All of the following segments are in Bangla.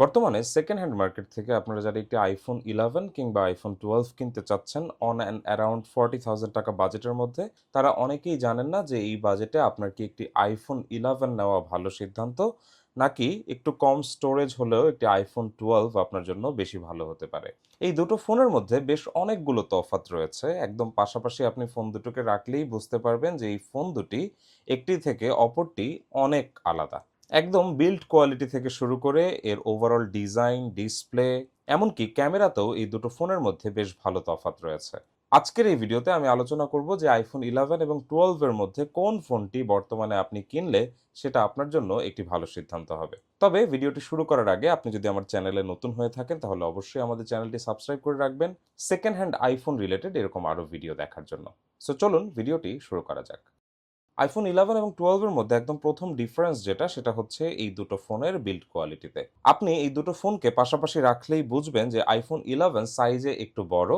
বর্তমানে সেকেন্ড হ্যান্ড মার্কেট থেকে আপনারা যারা একটি আইফোন ইলেভেন কিংবা আইফোন টুয়েলভ কিনতে চাচ্ছেন on and around forty thousand টাকা বাজেটের মধ্যে, তারা অনেকেই জানেন না যে এই বাজেটে আপনার কি একটি আইফোন ইলেভেন নেওয়া ভালো সিদ্ধান্ত, নাকি একটু কম স্টোরেজ হলেও একটি আইফোন টুয়েলভ আপনার জন্য বেশি ভালো হতে পারে। এই দুটো ফোনের মধ্যে বেশ অনেকগুলো তফাৎ রয়েছে। একদম পাশাপাশি আপনি ফোন দুটোকে রাখলেই বুঝতে পারবেন যে এই ফোন দুটি একটি থেকে অপরটি অনেক আলাদা। একদম বিল্ড কোয়ালিটি থেকে শুরু করে এর ওভারঅল ডিজাইন ডিসপ্লে এমনকি ক্যামেরাতেও এই দুটো ফোনের মধ্যে বেশ ভালো তফাৎ রয়েছে। আজকের এই ভিডিওতে আমি আলোচনা করব যে আইফোন ইলেভেন এবং টুয়েলভের মধ্যে কোন ফোনটি বর্তমানে আপনি কিনলে সেটা আপনার জন্য একটি ভালো সিদ্ধান্ত হবে। তবে ভিডিওটি শুরু করার আগে আপনি যদি আমার চ্যানেলে নতুন হয়ে থাকেন, তাহলে অবশ্যই আমাদের চ্যানেলটি সাবস্ক্রাইব করে রাখবেন সেকেন্ড হ্যান্ড আইফোন রিলেটেড এরকম আরও ভিডিও দেখার জন্য। সো চলুন ভিডিওটি শুরু করা যাক। আইফোন ইলেভেন এবং টুয়েলভের মধ্যে একদম প্রথম ডিফারেন্স যেটা, সেটা হচ্ছে এই দুটো ফোনের বিল্ড কোয়ালিটিতে আপনি এই দুটো ফোনকে পাশাপাশি রাখলেই বুঝবেন যে আইফোন ইলেভেন সাইজে একটু বড়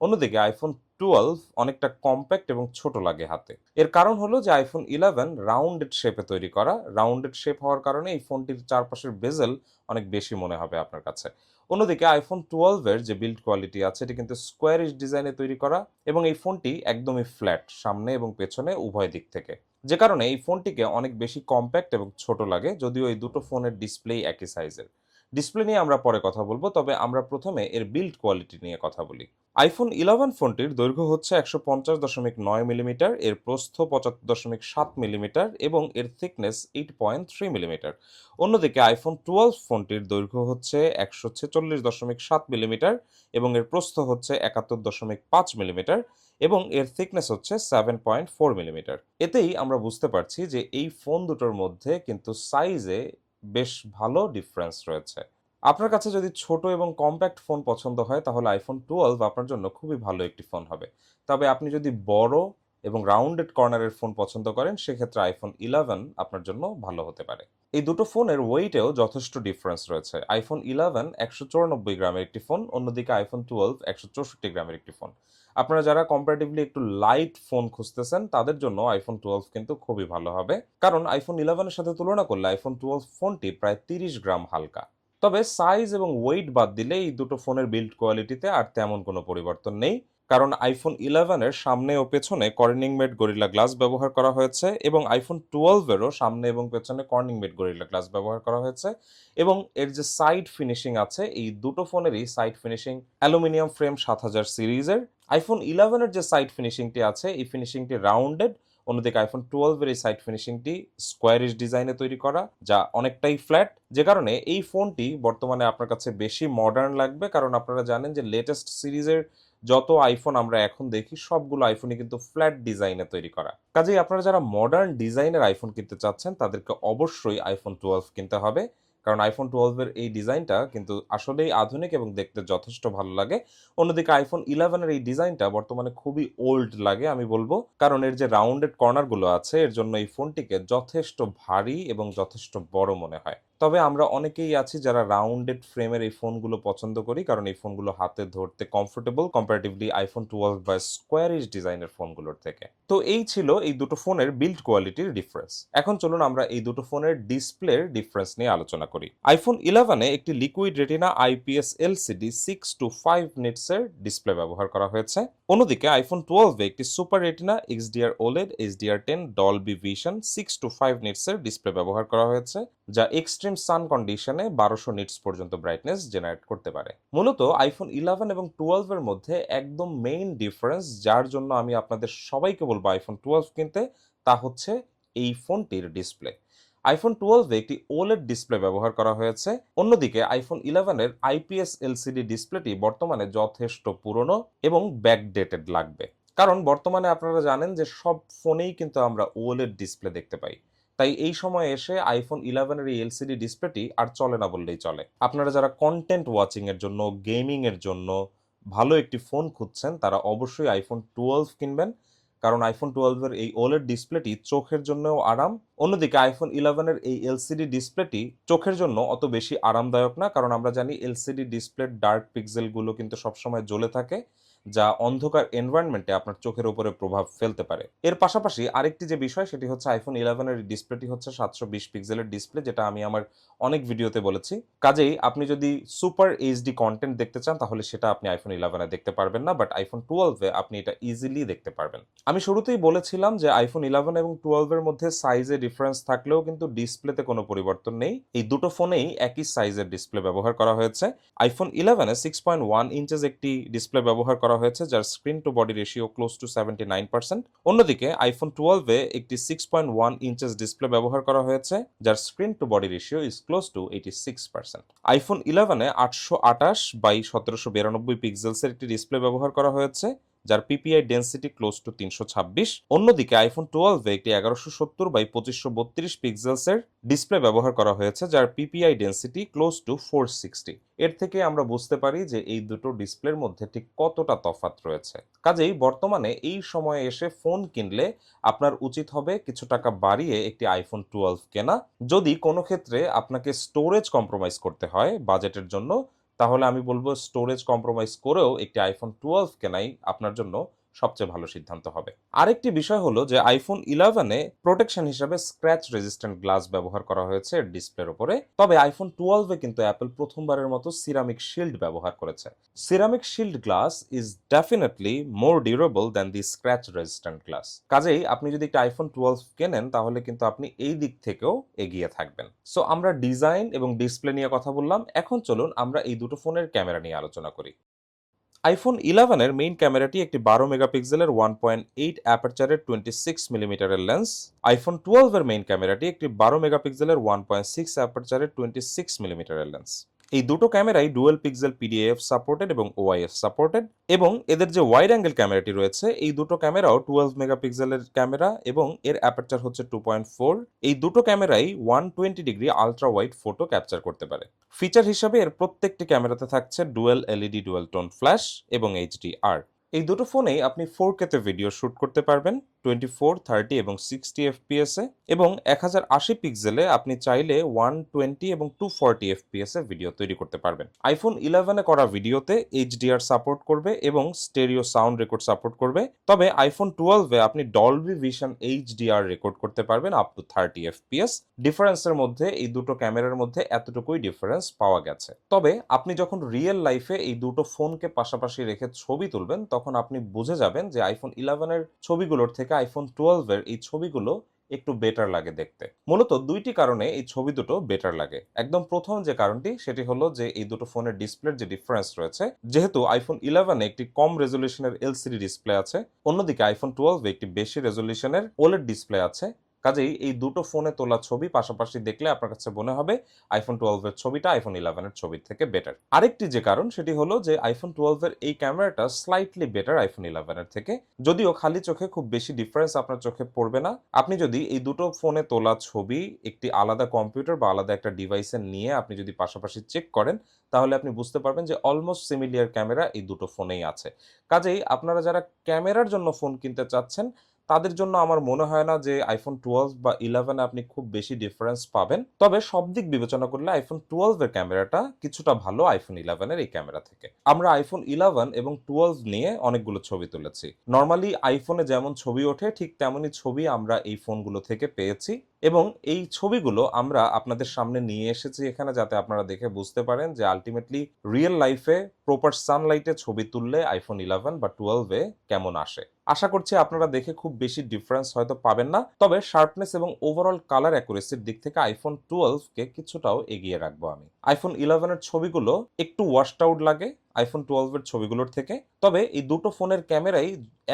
অন্যদিকে আইফোন টুয়েলভ অনেকটা কম্প্যাক্ট এবং ছোট লাগে হাতে। এর কারণ হলো যে আইফোন ইলেভেন রাউন্ডেড শেপে তৈরি করা। রাউন্ডেড শেপ হওয়ার কারণে এই ফোনটির চারপাশের বেজেল অনেক বেশি মনে হবে আপনার কাছে। অন্যদিকে আইফোন টুয়েলভের যে বিল্ড কোয়ালিটি আছে, এটি কিন্তু স্কোয়ারিশ ডিজাইনে তৈরি করা এবং এই ফোনটি একদমই ফ্ল্যাট সামনে এবং পেছনে উভয় দিক থেকে। যে কারণে এই ফোনটিকে অনেক বেশি কম্প্যাক্ট এবং ছোট লাগে, যদিও এই দুটো ফোনের ডিসপ্লেই একই সাইজের ডিসপ্লে নিয়ে আমরা পরে কথা বলব, তবে আমরা প্রথমে এর বিল্ড কোয়ালিটি নিয়ে কথা বলি। আইফোন ইলেভেন ফোনটির দৈর্ঘ্য হচ্ছে একশো পঞ্চাশ দশমিক নয় মিলিমিটার এর প্রস্থ পঁচাত্তর দশমিক সাত মিলিমিটার এবং এর thickness eight point three millimetre অন্যদিকে আইফোন টুয়েলভ ফোনটির দৈর্ঘ্য হচ্ছে একশো ছেচল্লিশ দশমিক সাত মিলিমিটার এবং এর প্রস্থ হচ্ছে একাত্তর দশমিক পাঁচ মিলিমিটার এবং এর থিকনেস হচ্ছে সেভেন পয়েন্ট ফোর মিলিমিটার এতেই আমরা বুঝতে পারছি যে এই ফোন দুটোর মধ্যে কিন্তু সাইজে বেশ ভালো ডিফারেন্স রয়েছে। আপনার কাছে যদি ছোট এবং কম্প্যাক্ট ফোন পছন্দ হয়, তাহলে আইফোন টুয়েলভ আপনার জন্য খুবই ভালো একটি ফোন হবে। তবে আপনি যদি বড় এবং রাউন্ডেড কর্নারের ফোন পছন্দ করেন, সেক্ষেত্রে আইফোন ইলেভেন আপনার জন্য ভালো হতে পারে। এই দুটো ফোনের ওয়েটেও যথেষ্ট ডিফারেন্স রয়েছে। আইফোন ইলেভেন একশো চৌরানব্বই গ্রামের একটি ফোন অন্যদিকে আইফোন টুয়েলভ একশো চৌষট্টি গ্রামের একটি ফোন আপনারা যারা কম্পারেটিভলি একটু লাইট ফোন খুঁজতেছেন, তাদের জন্য আইফোন টুয়েলভ কিন্তু খুবই ভালো হবে। কারণ আইফোন ইলেভেনের সাথে তুলনা করলে আইফোন টুয়েলভ ফোনটি প্রায় তিরিশ গ্রাম হালকা। তবে সাইজ এবং ওয়েট বাদ দিলে এই দুটো ফোনের বিল্ড কোয়ালিটিতে আর তেমন কোনো পরিবর্তন নেই। কারণ আইফোন ইলেভেনের সামনে ও পেছনে কর্নিং মেড গরিলা গ্লাস ব্যবহার করা হয়েছে এবং আইফোন টুয়েলভেরও সামনে এবং পেছনে কর্নিং মেড গরিলা গ্লাস ব্যবহার করা হয়েছে এবং এর যে সাইড ফিনিশিং আছে, এই দুটো ফোনেরই সাইড ফিনিশিং অ্যালুমিনিয়াম ফ্রেম সাত হাজার সিরিজের আইফোন ইলেভেনের যে সাইড ফিনিশিংটি আছে, এই ফিনিশিংটি রাউন্ডেড অন্যদিকে আইফোন টুয়েলভের এই সাইড ফিনিশিংটি স্কোয়ারিশ ডিজাইনে তৈরি করা, যা অনেকটাই ফ্ল্যাট যে কারণে এই ফোনটি বর্তমানে আপনার কাছে বেশি মডার্ন লাগবে, কারণ আপনারা জানেন যে লেটেস্ট সিরিজের যত আইফোন আমরা এখন দেখি, সবগুলো আইফোনই কিন্তু ফ্ল্যাট ডিজাইনে তৈরি করা। কাজেই আপনারা যারা মডার্ন ডিজাইনের আইফোন কিনতে চাচ্ছেন, তাদেরকে অবশ্যই আইফোন টুয়েলভ কিনতে হবে। কারণ আইফোন টুয়েলভের এই ডিজাইনটা কিন্তু আসলেই আধুনিক এবং দেখতে যথেষ্ট ভালো লাগে। অন্যদিকে আইফোন ইলেভেনের এই ডিজাইনটা বর্তমানে খুবই ওল্ড লাগে, আমি বলব। কারণ এর যে রাউন্ডেড কর্নারগুলো আছে, এর জন্য এই ফোনটিকে যথেষ্ট ভারী এবং যথেষ্ট বড় মনে হয়। তবে আমরা অনেকেই আছি যারা রাউন্ডেড ফ্রেমের এই ফোনগুলো পছন্দ করি। কারণ এই ফোনগুলো হাতে ধরতে কমফোর্টেবল কম্পারেটিভলি আইফোন টুয়েলভ বা স্কোয়ারিশ ডিজাইনের ফোনগুলোর থেকে। তো এই ছিল এই দুটো ফোনের বিল্ড কোয়ালিটির ডিফারেন্স এখন চলুন আমরা এই দুটো ফোনের ডিসপ্লের ডিফারেন্স নিয়ে আলোচনা করি। আইফোন ইলেভেনে একটি liquid retina IPS LCD six two five নিটসের display ব্যবহার করা হয়েছে। অন্যদিকে আইফোন টুয়েলভে একটি super retina XDR OLED HDR ten Dolby vision six two five নিটসের display ব্যবহার করা হয়েছে, যা এক্সট্রিম সান কন্ডিশনে বারোশো নিটস পর্যন্ত ব্রাইটনেস জেনারেট করতে পারে। মূলত আইফোন ইলেভেন এবং টুয়েলভের মধ্যে একদম মেইন ডিফারেন্স যার জন্য আমি আপনাদের সবাইকে বলব আইফোন টুয়েলভ কিনতে, তা হচ্ছে এই ফোনটির ডিসপ্লে আইফোন টুয়েলভে একটি ওলেড ডিসপ্লে ব্যবহার করা হয়েছে। অন্যদিকে আইফোন ইলেভেনের আইপিএস এলসিডি ডিসপ্লেটি বর্তমানে যথেষ্ট পুরনো এবং ব্যাকডেটেড লাগবে। কারণ বর্তমানে আপনারা জানেন যে সব ফোনেই কিন্তু আমরা ওলেড ডিসপ্লে দেখতে পাই। তাই এই সময় এসে আইফোন ইলেভেনের এই এলসিডি ডিসপ্লেটি আর চলে না বললেই চলে। আপনারা যারা কন্টেন্ট ওয়াচিং এর জন্য গেমিং এর জন্য ভালো একটি ফোন খুঁজছেন, তারা অবশ্যই আইফোন টুয়েলভ কিনবেন। কারণ আইফোন টুয়েলভের এই ওলেড ডিসপ্লেটি চোখের জন্যও আরাম। অন্যদিকে আইফোন ইলেভেনের এই এলসিডি ডিসপ্লেটি চোখের জন্য অত বেশি আরামদায়ক না, কারণ আমরা জানি এলসিডি ডিসপ্লের ডার্ক পিক্সেলগুলো কিন্তু সবসময় জ্বলে থাকে। যা অন্ধকার এনভায়রনমেন্টে আপনার চোখের উপরে প্রভাব ফেলতে পারে। এর পাশাপাশি আরেকটি যে বিষয়, সেটি হচ্ছে আইফোন ইলেভেনের ডিসপ্লেটি হচ্ছে সাতশো বিশ পিক্সেলের ডিসপ্লে যেটা আমি আমার অনেক ভিডিওতে বলেছি। কাজেই আপনি যদি সুপার এইচডি কন্টেন্ট দেখতে চান, তাহলে সেটা আপনি আইফোন ইলেভেনে দেখতে পারবেন না বাট আইফোন টুয়েলভে আপনি এটা ইজিলি দেখতে পারবেন। আমি শুরুতেই বলেছিলাম যে আইফোন ইলেভেন এবং টুয়েলভের মধ্যে সাইজে ডিফারেন্স থাকলেও কিন্তু ডিসপ্লেতে কোনো পরিবর্তন নেই। এই দুটো ফোনেই একই সাইজের ডিসপ্লে ব্যবহার করা হয়েছে। আইফোন ইলেভেনে সিক্স পয়েন্ট ওয়ান ইঞ্চেস একটি ডিসপ্লে ব্যবহার করা হয়েছে, যার screen to body ratio close to seventy nine percent অন্যদিকে আইফোন টুয়েলভে একটি six point one inches display ব্যবহার করা হয়েছে, যার screen to body ratio is close to eighty six percent iPhone ইলেভেনে আটশো আটাশ বাই সতেরোশো বিরানব্বই পিক্সেলসের একটি ডিসপ্লে ব্যবহার করা হয়েছে যার পিপিআই ডেন্সিটি ক্লোজ টু তিনশো ছাব্বিশ। অন্যদিকে আইফোন টুয়েলভে একটি এগারোশো সত্তর বাই পঁচিশশো বত্রিশ পিক্সেলসের ডিসপ্লে ব্যবহার করা হয়েছে, যার PPI density close to four sixty এর থেকে আমরা বুঝতে পারি যে এই দুটো ডিসপ্লের মধ্যে ঠিক কতটা তফাৎ রয়েছে। কাজেই বর্তমানে এই সময়ে এসে ফোন কিনলে আপনার উচিত হবে কিছু টাকা বাড়িয়ে একটি আইফোন টুয়েলভ কেনা। যদি কোনো ক্ষেত্রে আপনাকে স্টোরেজ কম্প্রোমাইজ করতে হয় বাজেটের জন্য তাহলে আমি বলব স্টোরেজ কম্প্রোমাইজ করেও একটি আইফোন টুয়েলভ কেনাই আপনার জন্য সবচেয়ে ভালো সিদ্ধান্ত হবে। আরেকটি বিষয় হলো যে আইফোন ইলেভেনে প্রোটেকশন হিসাবে স্ক্র্যাচ রেজিস্ট্যান্ট গ্লাস ব্যবহার করা হয়েছে ডিসপ্লের উপরে তবে আইফোন টুয়েলভে কিন্তু অ্যাপেল প্রথমবারের মতো সিরামিক শিল্ড ব্যবহার করেছে। Ceramic shield glass is definitely more durable than the scratch resistant glass কাজেই আপনি যদি একটা আইফোন টুয়েলভ কেনেন, তাহলে কিন্তু আপনি এই দিক থেকেও এগিয়ে থাকবেন। সো আমরা ডিজাইন এবং ডিসপ্লে নিয়ে কথা বললাম। এখন চলুন আমরা এই দুটো ফোনের ক্যামেরা নিয়ে আলোচনা করি। আইফোন ইলেভেনের মেইন ক্যামেরাটি একটি বারো মেগাপিক্সেলের ওয়ান পয়েন্ট এইট অ্যাপারচারের টোয়েন্টি সিক্স মিলিমিটারের লেন্স আইফোন টুয়েলভের মেইন ক্যামেরাটি একটি বারো মেগাপিক্সেলের ওয়ান পয়েন্ট সিক্স অ্যাপারচারের টোয়েন্টি সিক্স মিলিমিটারের লেন্স এই দুটো ক্যামেরাই ডুয়েল পিক্সেল পিডিএফ সাপোর্টেড এবং ওআইএফ সাপোর্টেড এবং এদের যে ওয়াইড অ্যাঙ্গেল ক্যামেরাটি রয়েছে, এই দুটো ক্যামেরাও টুয়েলভ মেগাপিক্সেলের ক্যামেরা এবং এর অ্যাপারচার হচ্ছে টু পয়েন্ট ফোর এই দুটো ক্যামেরাই one twenty degree ultra wide photo capture করতে পারে। ফিচার হিসাবে এর প্রত্যেকটি ক্যামেরাতে থাকছে dual LED dual tone flash এবং এইচডিআর এই দুটো ফোনেই আপনি ফোর কেতে ভিডিও শ্যুট করতে পারবেন। টোয়েন্টি ফোর, থার্টি এবং সিক্সটি এফপিএসে এবং এক হাজার আশি পিক্সেলে আপনি চাইলে ওয়ান টোয়েন্টি এবং টু ফর্টি এফপিএসে ভিডিও তৈরি করতে পারবেন। আইফোন ইলেভেনে করা ভিডিওতে এইচডিআর সাপোর্ট করবে এবং স্টেরিও সাউন্ড রেকর্ড সাপোর্ট করবে। তবে আইফোন টুয়েলভে আপনি ডলবি ভিশন এইচডিআর রেকর্ড করতে পারবেন আপ টু থার্টি এফপিএস ডিফারেন্সের মধ্যে এই দুটো ক্যামেরার মধ্যে এতটুকুই ডিফারেন্স পাওয়া গেছে। তবে আপনি যখন রিয়েল লাইফে এই দুটো ফোনকে পাশাপাশি রেখে ছবি তুলবেন, তখন আপনি বুঝে যাবেন যে আইফোন ইলেভেনের ছবিগুলোর থেকে আইফোন টুয়েলভের এই ছবিগুলো একটু বেটার লাগে দেখতে। মূলত দুইটি কারণে এই ছবি দুটো বেটার লাগে। একদম প্রথম যে কারণটি, সেটি হলো যে এই দুটো ফোনের ডিসপ্লের যে ডিফারেন্স রয়েছে, যেহেতু আইফোন ইলেভেন একটি কম রেজলিউশনের এলসিডি ডিসপ্লে আছে, অন্যদিকে আইফোন টুয়েলভে একটি বেশি রেজলিউশনের ওলেড ডিসপ্লে আছে কাজেই এই দুটো ফোনে তোলা ছবি পাশাপাশি দেখলে আপনার কাছে মনে হবে আইফোন টুয়েলভের ছবিটা আইফোন ইলেভেনের ছবির থেকে বেটার আরেকটি যে কারণ, সেটি হলো যে আইফোন টুয়েলভের এই ক্যামেরাটা স্লাইটলি বেটার আইফোন ইলেভেনের থেকে। যদিও খালি চোখে খুব বেশি ডিফারেন্স আপনার চোখে পড়বে না। আপনি যদি এই দুটো ফোনে তোলা ছবি একটি আলাদা কম্পিউটার বা আলাদা একটা ডিভাইসে নিয়ে আপনি যদি পাশাপাশি চেক করেন, তাহলে আপনি বুঝতে পারবেন যে অলমোস্ট সিমিলিয়ার ক্যামেরা এই দুটো ফোনেই আছে। কাজেই আপনারা যারা ক্যামেরার জন্য ফোন কিনতে চাচ্ছেন তাদের জন্য আমার মনে হয় না যে আইফোন টুয়েলভ বা ইলেভেন আপনি খুব বেশি ডিফারেন্স পাবেন। তবে সব দিক বিবেচনা করলে আইফোন টুয়েলভের ক্যামেরাটা কিছুটা ভালো আইফোন ইলেভেনের এই ক্যামেরা থেকে। আমরা আইফোন ইলেভেন এবং টুয়েলভ নিয়ে অনেকগুলো ছবি তুলেছি। নর্মালি আইফোনে যেমন ছবি ওঠে, ঠিক তেমনই ছবি আমরা এই ফোনগুলো থেকে পেয়েছি। এবং এই ছবিগুলো আমরা আপনাদের সামনে নিয়ে এসেছি এখানে যাতে আপনারা দেখে বুঝতে পারেন যে আলটিমেটলি রিয়েল লাইফে প্রপার সানলাইটে ছবি তুললে আইফোন ইলেভেন বা টুয়েলভে কেমন আসে। আশা করছি আপনারা দেখে খুব বেশি ডিফারেন্স হয়তো পাবেন না, তবে শার্পনেস এবং ওভারঅল কালার অ্যাকুরেসির দিক থেকে আইফোন টুয়েলভকে কিছুটাও এগিয়ে রাখব আমি। আইফোন ইলেভেনের ছবিগুলো একটু ওয়াশড আউট লাগে আইফোন টুয়েলভের ছবিগুলোর থেকে। তবে এই দুটো ফোনের ক্যামেরাই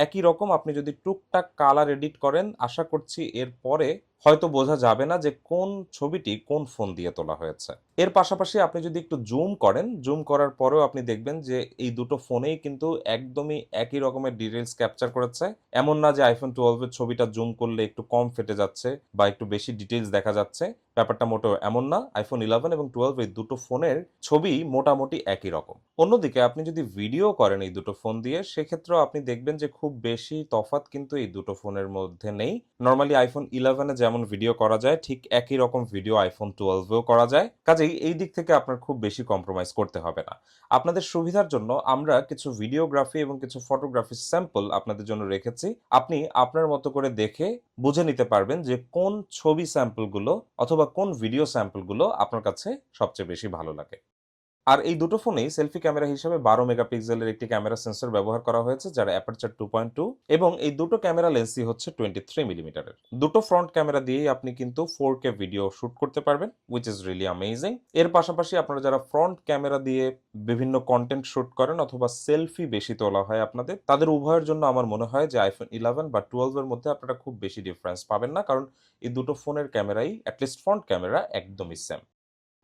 একই রকম, আপনি যদি টুকটাক কালার এডিট করেন, আশা করছি এর পরে হয়তো বোঝা যাবে না যে কোন ছবিটি কোন ফোন দিয়ে তোলা হয়েছে। এর পাশাপাশি আপনি যদি একটু জুম করেন জুম করার পরেও আপনি দেখবেন যে এই দুটো ফোনেই কিন্তু একদমই একই রকমের ডিটেলস ক্যাপচার করেছে। এমন না যে আইফোন টুয়েলভের ছবিটা জুম করলে একটু কম ফেটে যাচ্ছে বা একটু বেশি ডিটেলস দেখা যাচ্ছে। ব্যাপারটা মোটেও এমন না। আইফোন ইলেভেন এবং টুয়েলভ এই দুটো ফোনের ছবি মোটামুটি একই রকম। অন্যদিকে অন্যদিকে আপনি যদি ভিডিও করেন এই দুটো ফোন দিয়ে, সেক্ষেত্রেও আপনি দেখবেন যে খুব বেশি তফাৎ কিন্তু এই দুটো ফোনের মধ্যে নেই। নর্মালি আইফোন ইলেভেনে যেমন ভিডিও করা যায়, ঠিক একই রকম ভিডিও আইফোন টুয়েলভেও করা যায়। কাজেই এই দিক থেকে আপনার খুব বেশি কম্প্রোমাইজ করতে হবে না। আপনাদের সুবিধার জন্য আমরা কিছু ভিডিওগ্রাফি এবং কিছু ফটোগ্রাফি স্যাম্পল আপনাদের জন্য রেখেছি। আপনি আপনার মতো করে দেখে বুঝে নিতে পারবেন যে কোন ছবি স্যাম্পলগুলো অথবা কোন ভিডিও স্যাম্পলগুলো আপনার কাছে সবচেয়ে বেশি ভালো লাগে। আর এই দুটো ফোনেই সেলফি ক্যামেরা হিসেবে বারো মেগাপিক্সেলের একটি ক্যামেরা সেন্সর ব্যবহার করা হয়েছে, যার অ্যাপারচার টু পয়েন্ট টু এবং এই দুটো ক্যামেরা লেন্সই হচ্ছে টোয়েন্টি থ্রি মিলিমিটারের দুটো ফ্রন্ট ক্যামেরা দিয়েই আপনি কিন্তু ফোর কে ভিডিও শুট করতে পারবেন উইচ ইজ রিয়েলি অ্যামেজিং এর পাশাপাশি আপনারা যারা ফ্রন্ট ক্যামেরা দিয়ে বিভিন্ন কন্টেন্ট শুট করেন অথবা সেলফি বেশি তোলা হয় আপনাদের, তাদের উভয়ের জন্য আমার মনে হয় যে আইফোন ইলেভেন বা টুয়েলভের মধ্যে আপনারা খুব বেশি ডিফারেন্স পাবেন না, কারণ এই দুটো ফোনের ক্যামেরাই অ্যাটলিস্ট ফ্রন্ট ক্যামেরা একদমই সেম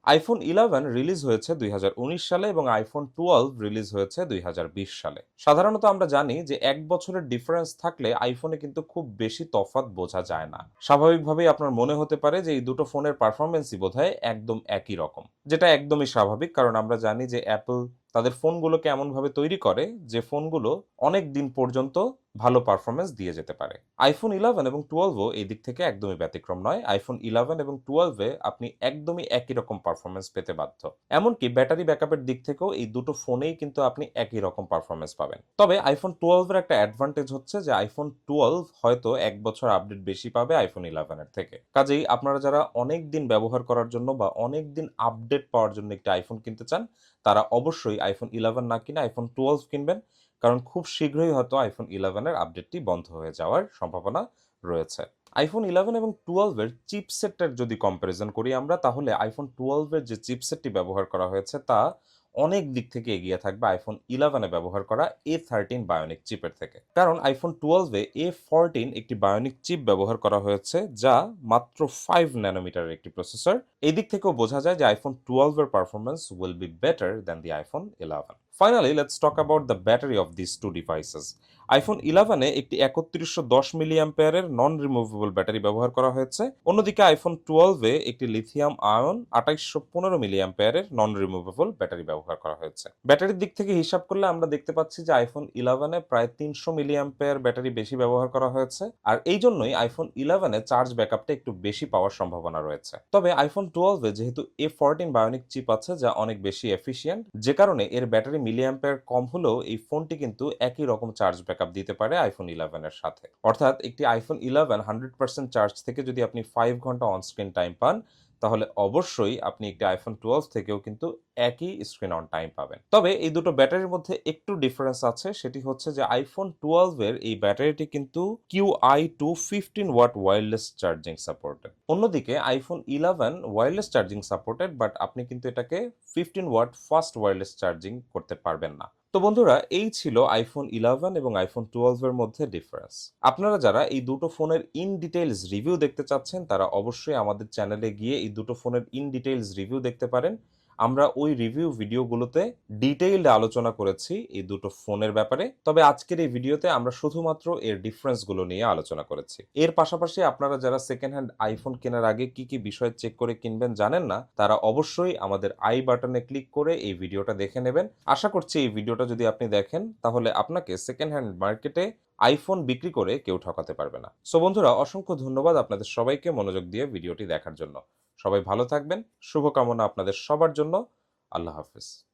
আইফোন ইলেভেন রিলিজ হয়েছে দুই হাজার উনিশ সালে এবং আইফোন টুয়েলভ রিলিজ হয়েছে দুই হাজার বিশ সালে। সাধারণত আমরা জানি যে এক বছরের ডিফারেন্স থাকলে আইফোনে কিন্তু খুব বেশি তফাত বোঝা যায় না। স্বাভাবিকভাবেই আপনার মনে হতে পারে যে এই দুটো ফোনের পারফরমেন্সই বোধহয় একদম একই রকম, যেটা একদমই স্বাভাবিক, কারণ আমরা জানি যে অ্যাপল তাদের ফোনগুলোকে এমনভাবে তৈরি করে যে ফোনগুলো অনেক দিন পর্যন্ত ভালো পারফরমেন্স দিয়ে যেতে পারে। আইফোন ইলেভেন এবং টুয়েলভও এই দিক থেকে একদমই ব্যতিক্রম নয়। আইফোন ইলেভেন এবং টুয়েলভে আপনি একদমই একই রকম পারফরমেন্স পেতে বাধ্য। এমনকি ব্যাটারি ব্যাকআপের দিক থেকেও এই দুটো ফোনেই কিন্তু আপনি একই রকম পারফরমেন্স পাবেন। তবে আইফোন টুয়েলভের একটা অ্যাডভান্টেজ হচ্ছে যে আইফোন টুয়েলভ হয়তো এক বছর আপডেট বেশি পাবে আইফোন ইলেভেনের থেকে। কাজেই আপনারা যারা অনেক দিন ব্যবহার করার জন্য বা অনেক দিন আপডেট পাওয়ার জন্য একটি আইফোন কিনতে চান তারা অবশ্যই আইফোন ইলেভেন না কিনে আইফোন টুয়েলভ কিনবেন, কারণ খুব শীঘ্রই হয়তো আইফোন ইলেভেনের আপডেটটি বন্ধ হয়ে যাওয়ার সম্ভাবনা রয়েছে। আইফোন ইলেভেন এবং টুয়েলভের চিপসেটের যদি কম্প্যারিজন করি আমরা, তাহলে আইফোন টুয়েলভের যে চিপসেটটি ব্যবহার করা হয়েছে, তা অনেক দিক থেকে এগিয়ে থাকবে আইফোন ইলেভেনে ব্যবহার করা এ থার্টিন বায়োনিক চিপের থেকে। কারণ আইফোন টুয়েলভে এ ফোরটিন একটি বায়োনিক চিপ ব্যবহার করা হয়েছে, যা মাত্র ফাইভ ন্যানোমিটারের একটি প্রসেসর এই দিক থেকেও বোঝা যায় যে আইফোন টুয়েলভের performance will be better than the iPhone eleven finally let's talk about the battery of this two devices iPhone ইলেভেনে একটি একত্রিশশো দশ মিলি অ্যাম্পেয়ারের নন রিমুভেবল ব্যাটারি ব্যবহার করা হয়েছে। অন্যদিকে আইফোন টুয়েলভে একটি লিথিয়াম আয়ন আঠাইশশো পনেরো মিলি অ্যাম্পেয়ারের নন রিমুভেবল ব্যাটারি ব্যবহার করা হয়েছে। ব্যাটারির দিক থেকে হিসাব করলে আমরা দেখতে পাচ্ছি যে আইফোন ইলেভেনে প্রায় তিনশো মিলি অ্যাম্পেয়ার ব্যাটারি বেশি ব্যবহার করা হয়েছে। আর এই জন্যই আইফোন ইলেভেনে চার্জ ব্যাকআপটা একটু বেশি পাওয়ার সম্ভাবনা রয়েছে। তবে আইফোন টুয়েলভে যেহেতু এ ফোরটিন বায়োনিক চিপ আছে, যা অনেক বেশি এফিসিয়েন্ট যে কারণে এর ব্যাটারি মিলি অ্যাম্পেয়ার কম হলেও এই ফোনটি কিন্তু একই রকম চার্জ ব্যাকআপ দিতে পারে আইফোন ইলেভেনের সাথে। অর্থাৎ একটি iPhone eleven hundred percent charge থেকে যদি আপনি ফাইভ ঘণ্টা অনস্ক্রিন টাইম পান তাহলে অবশ্যই আপনি একটি আইফোন টুয়েলভ থেকেও কিন্তু একই স্ক্রিন অন টাইম পাবেন। তবে এই দুটো ব্যাটারির মধ্যে একটু ডিফারেন্স আছে, সেটি হচ্ছে যে আইফোন টুয়েলভের এই ব্যাটারিটি কিন্তু Q I two fifteen watt wireless charging supported অন্যদিকে iPhone eleven wireless charging supported but আপনি কিন্তু এটাকে fifteen watt fast wireless charging করতে পারবেন না। তো বন্ধুরা, এই ছিল আইফোন ইলেভেন এবং আইফোন টুয়েলভের মধ্যে ডিফারেন্স আপনারা যারা এই দুটো ফোনের ইন ডিটেলস রিভিউ দেখতে চাচ্ছেন, তারা অবশ্যই আমাদের চ্যানেলে গিয়ে এই দুটো ফোনের ইন ডিটেলস রিভিউ দেখতে পারেন। আমরা ওই রিভিউ ভিডিওগুলোতে ডিটেইলড আলোচনা করেছি এই দুটো ফোনের ব্যাপারে। তবে আজকের এই ভিডিওতে আমরা শুধুমাত্র এর ডিফারেন্সগুলো নিয়ে আলোচনা করেছি। এর পাশাপাশি আপনারা যারা সেকেন্ড হ্যান্ড আইফোন কেনার আগে কি কি বিষয় চেক করে কিনবেন জানেন না, তারা অবশ্যই আমাদের আই বাটনে ক্লিক করে এই ভিডিওটা দেখে নেবেন। আশা করছি এই ভিডিওটা যদি আপনি দেখেন, তাহলে আপনাকে সেকেন্ড হ্যান্ড মার্কেটে আইফোন বিক্রি করে কেউ ঠকাতে পারবে না। সো বন্ধুরা, অসংখ্য ধন্যবাদ আপনাদের সবাইকে মনোযোগ দিয়ে ভিডিওটি দেখার জন্য। সবাই ভালো থাকবেন, শুভকামনা আপনাদের সবার জন্য। আল্লাহ হাফিজ।